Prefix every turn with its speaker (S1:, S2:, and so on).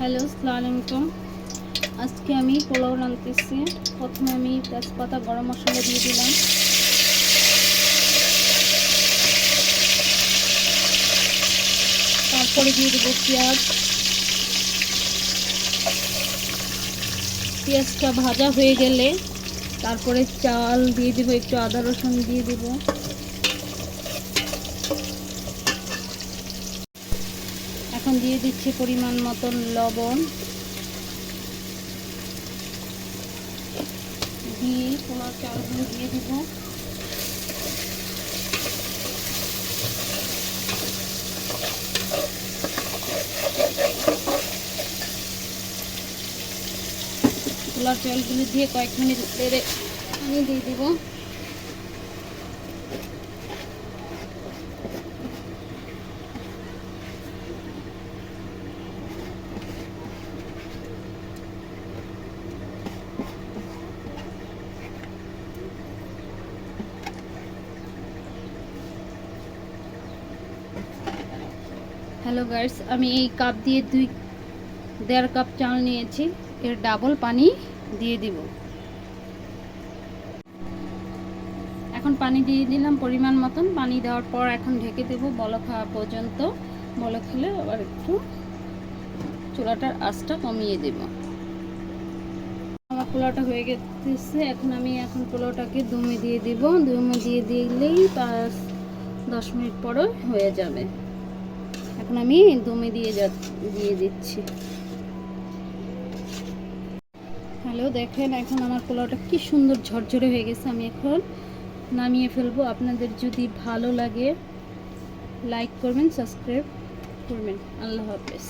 S1: Hello আলাইকুম আজকে আমি পোলাও রাঁধতেছি। প্রথমে আমি তেজপাতা গরম মশলা দিয়ে দিলাম। তারপরে দিয়ে দেবো পেঁয়াজ। পেঁয়াজটা ভাজা হয়ে গেলে তারপরে চাল দিয়ে দেবো, একটু আদা রসুন দিয়ে দেবো। এখন দিয়ে দিচ্ছি পরিমাণ মতন লবণ। দিয়ে পোলাও চালগুলো দিয়ে দেবো। পোলাও চালগুলো দিয়ে কয়েক মিনিট দিয়ে দিব। হ্যালো গাইস আমি এই কাপ দিয়ে দুই, দেড় কাপ চাল নিয়েছি। এর ডাবল পানি দিয়ে দিব। এখন পানি দিয়ে দিলাম পরিমাণ মতন। পানি দেওয়ার পর এখন ঢেকে দেব বলক খাওয়া পর্যন্ত। বলক খেলে আবার একটু চুলাটার আঁচটা কমিয়ে দেব। আমার পোলাওটা হয়ে গেছে। এখন আমি এখন পোলাওটাকে দমে দিয়ে দিব। দমে দিয়ে দিলেই পাঁচ, দশ মিনিট পরে হয়ে যাবে। এখন আমি দমে দিয়ে যা দিয়ে দিচ্ছি। হ্যালো, দেখেন এখন আমার পোলাওটা কি সুন্দর ঝরঝরে হয়ে গেছে। আমি এখন নামিয়ে ফেলব। আপনাদের যদি ভালো লাগে লাইক করবেন সাবস্ক্রাইব করবেন। আল্লাহ হাফেজ।